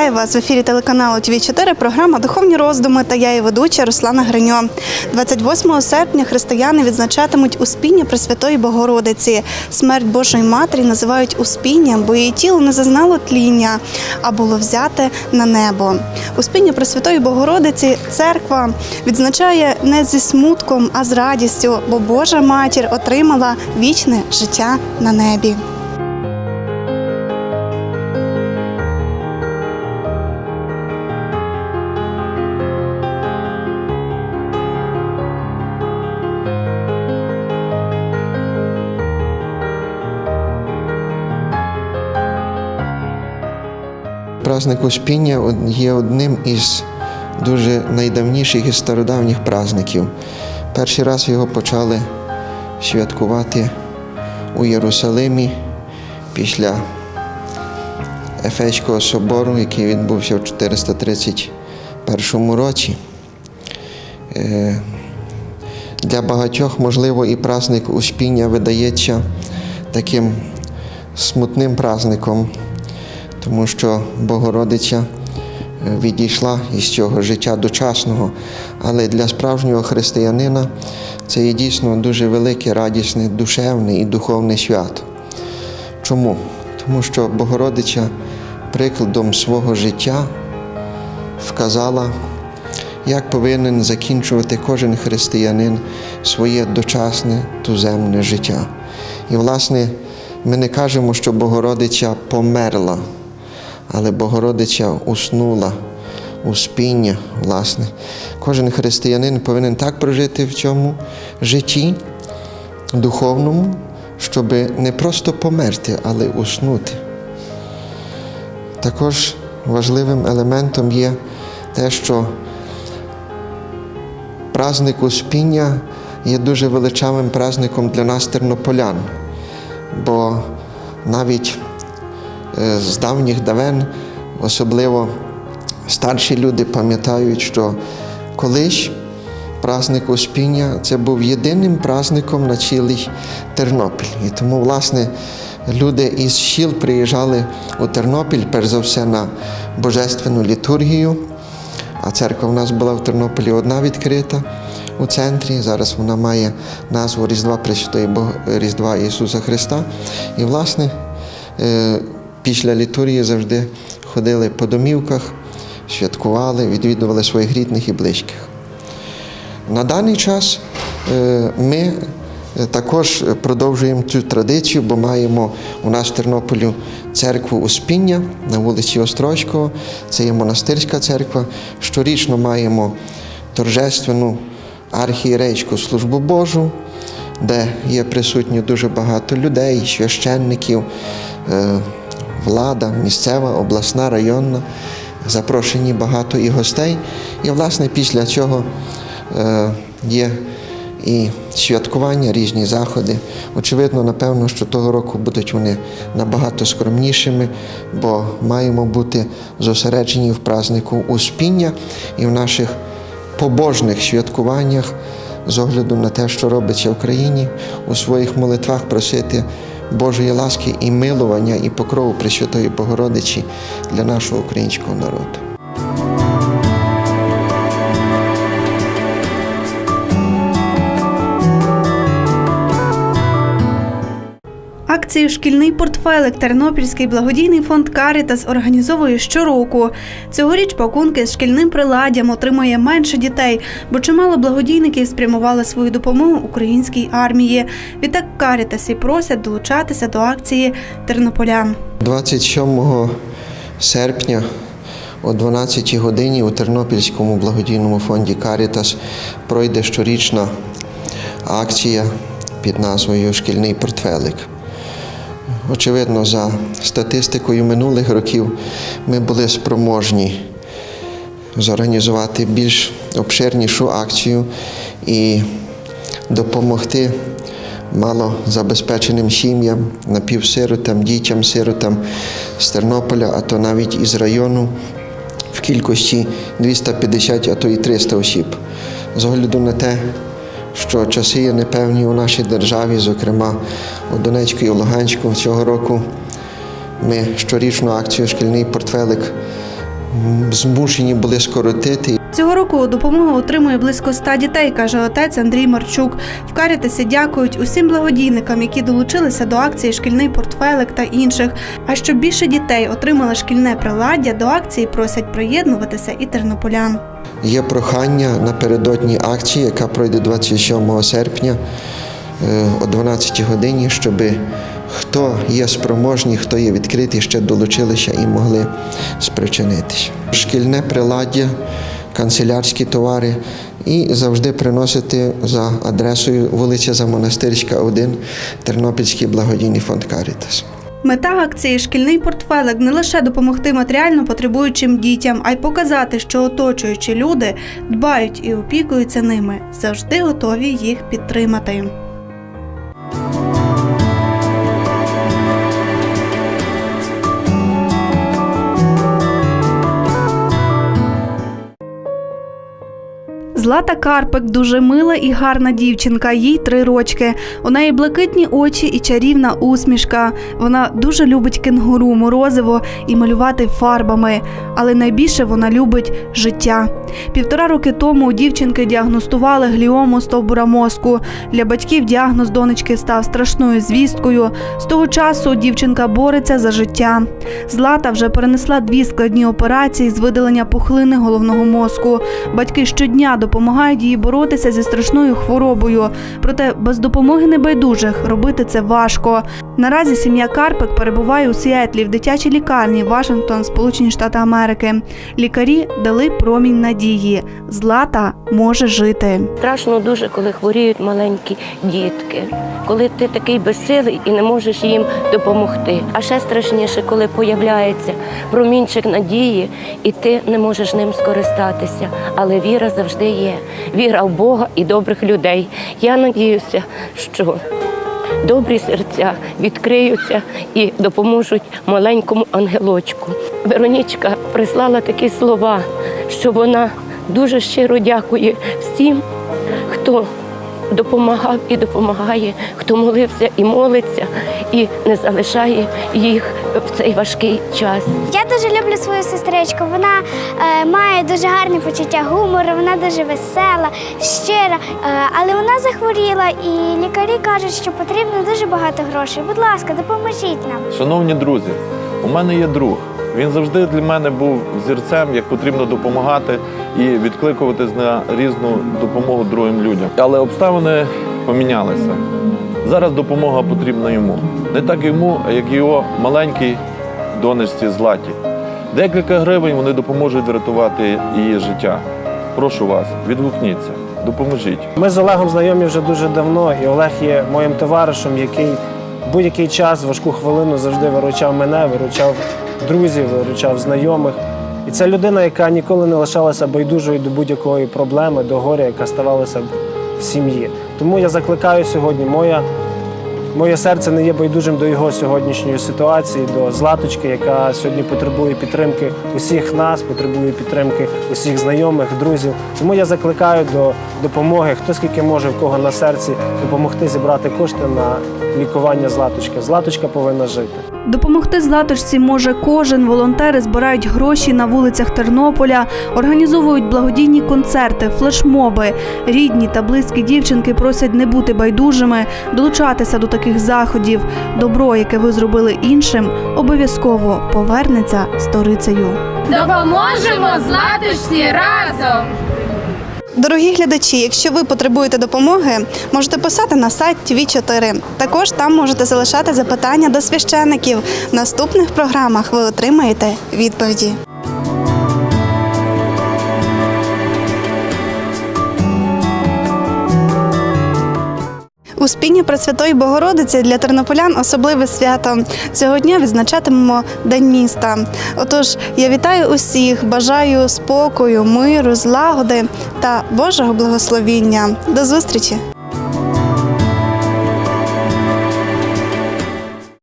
Вітаю вас в ефірі телеканалу ТВ 4 програма Духовні роздуми та я її ведуча Руслана Гриньо. 28 серпня християни відзначатимуть успіння Пресвятої Богородиці. Смерть Божої Матері називають успінням, бо її тіло не зазнало тління, а було взяте на небо. Успіння Пресвятої Богородиці церква відзначає не зі смутком, а з радістю, бо Божа матір отримала вічне життя на небі. Праздник Успіння є одним із дуже найдавніших і стародавніх праздників. Перший раз його почали святкувати у Єрусалимі після Ефеського собору, який відбувся в 431 році. Е, Для багатьох, можливо, і праздник Успіння видається таким смутним праздником, тому що Богородиця е, відійшла із цього життя дочасного. Але для справжнього християнина це є дійсно дуже велике, радісне, душевне і духовне свято. Чому? Тому що Богородиця прикладом свого життя вказала, як повинен закінчувати кожен християнин своє дочасне туземне життя. І, власне, ми не кажемо, що Богородиця померла, але Богородиця уснула у спіння, власне. Кожен християнин повинен так прожити в цьому житті духовному, щоб не просто померти, але уснути. Також важливим елементом є те, що праздник Успіння є дуже величавим праздником для нас, тернополян, бо навіть з давніх давен, особливо старші люди пам'ятають, що колись праздник Успіння це був єдиним праздником на цілий Тернопіль. І тому, власне, люди із сіл приїжджали у Тернопіль, перш за все, на божественну літургію. А церква в нас була в Тернополі одна відкрита у центрі. Зараз вона має назву Різдва Пресвятої. Різдва Ісуса Христа. І, власне, е, після літургії завжди ходили по домівках, святкували, відвідували своїх рідних і близьких. На даний час е, ми е, також продовжуємо цю традицію, бо маємо у нас в Тернополі церкву Успіння на вулиці Острозького. Це є монастирська церква. Щорічно маємо торжественну архієрейську службу Божу, де є присутні дуже багато людей, священників, е, влада, місцева, обласна, районна. Запрошені багато і гостей. І, власне, після цього е, є і святкування, різні заходи. Очевидно, напевно, що того року будуть вони набагато скромнішими, бо маємо бути зосереджені в празднику Успіння і в наших побожних святкуваннях з огляду на те, що робиться в країні, у своїх молитвах просити Божої ласки і милування, і покрову Пресвятої Богородичі для нашого українського народу. Акцію Шкільний портфелик Тернопільський благодійний фонд Карітас організовує щороку. Цьогоріч пакунки з шкільним приладдям отримує менше дітей, бо чимало благодійників спрямували свою допомогу українській армії. Відтак Карітас і просять долучатися до акції тернополян. 27 серпня о 12 годині у Тернопільському благодійному фонді Карітас пройде щорічна акція під назвою Шкільний портфелик. Очевидно, за статистикою минулих років ми були спроможні зорганізувати більш обширнішу акцію і допомогти малозабезпеченим сім'ям, напівсиротам, дітям, сиротам з Тернополя, а то навіть із району в кількості 250, а то і 300 осіб. З огляду на те, що часи є непевні у нашій державі, зокрема у Донецьку і у Луганську цього року. Ми щорічну акцію Шкільний портфелик змушені були скоротити. Цього року допомогу отримує близько 100 дітей, каже отець Андрій Марчук. В Карітасі дякують усім благодійникам, які долучилися до акції Шкільний портфелик та інших. А щоб більше дітей отримали шкільне приладдя, до акції просять приєднуватися і тернополян. Є прохання напередодні акції, яка пройде 27 серпня е, о 12 годині, щоб хто є спроможні, хто є відкритий, ще долучилися і могли спричинитися. Шкільне приладдя, канцелярські товари і завжди приносити за адресою вулиця Замонастирська, 1, Тернопільський благодійний фонд Карітас. Мета акції Шкільний портфелик не лише допомогти матеріально потребуючим дітям, а й показати, що оточуючі люди дбають і опікуються ними, завжди готові їх підтримати. Злата Карпик дуже мила і гарна дівчинка, їй три рочки. У неї блакитні очі і чарівна усмішка. Вона дуже любить кенгуру, морозиво і малювати фарбами. Але найбільше вона любить життя. Півтора роки тому у дівчинки діагностували гліому стовбура мозку. Для батьків діагноз донечки став страшною звісткою. З того часу дівчинка бореться за життя. Злата вже перенесла дві складні операції з видалення пухлини головного мозку. Батьки щодня допомагають їй боротися зі страшною хворобою. Проте без допомоги небайдужих робити це важко. Наразі сім'я Карпик перебуває у Сіетлі в дитячій лікарні Вашингтон, Сполучені Штати Америки. Лікарі дали промінь надії. Злата може жити. Страшно дуже, коли хворіють маленькі дітки, коли ти такий безсилий і не можеш їм допомогти. А ще страшніше, коли появляється промінчик надії, і ти не можеш ним скористатися. Але віра завжди є. Віра в Бога і добрих людей. Я надіюся, що добрі серця відкриються і допоможуть маленькому ангелочку. Веронічка прислала такі слова, що вона дуже щиро дякує всім, хто допомагав і допомагає, хто молився і молиться, і не залишає їх в цей важкий час. Я дуже люблю свою сестричку. Вона е, має дуже гарне почуття гумору, вона дуже весела, щира. Е, але вона захворіла, і лікарі кажуть, що потрібно дуже багато грошей. Будь ласка, допоможіть нам. Шановні друзі, у мене є друг. Він завжди для мене був зірцем, як потрібно допомагати і відкликуватись на різну допомогу другим людям. Але обставини помінялися. Зараз допомога потрібна йому. Не так йому, як його маленькій донечці Златі. Декілька гривень вони допоможуть врятувати її життя. Прошу вас, відгукніться, допоможіть. Ми з Олегом знайомі вже дуже давно, і Олег є моїм товаришем, який будь-який час, важку хвилину завжди виручав мене, виручав друзів, виручав знайомих. І це людина, яка ніколи не лишалася байдужою до будь-якої проблеми, до горя, яка ставалася в сім'ї. Тому я закликаю сьогодні, моя, моє серце не є байдужим до його сьогоднішньої ситуації, до Златочки, яка сьогодні потребує підтримки усіх нас, потребує підтримки усіх знайомих, друзів. Тому я закликаю до допомоги, хто скільки може, в кого на серці, допомогти зібрати кошти на лікування Златочки. Златочка повинна жити. Допомогти златочці може кожен. Волонтери збирають гроші на вулицях Тернополя, організовують благодійні концерти, флешмоби. Рідні та близькі дівчинки просять не бути байдужими, долучатися до таких заходів. Добро, яке ви зробили іншим, обов'язково повернеться сторицею. Допоможемо златочці разом! Дорогі глядачі, якщо ви потребуєте допомоги, можете писати на сайт TV4. Також там можете залишати запитання до священиків. В наступних програмах ви отримаєте відповіді. Успіння Пресвятої Богородиці для тернополян особливе свято. Цього дня відзначатимемо День міста. Отож, я вітаю усіх, бажаю спокою, миру, злагоди та Божого благословіння. До зустрічі!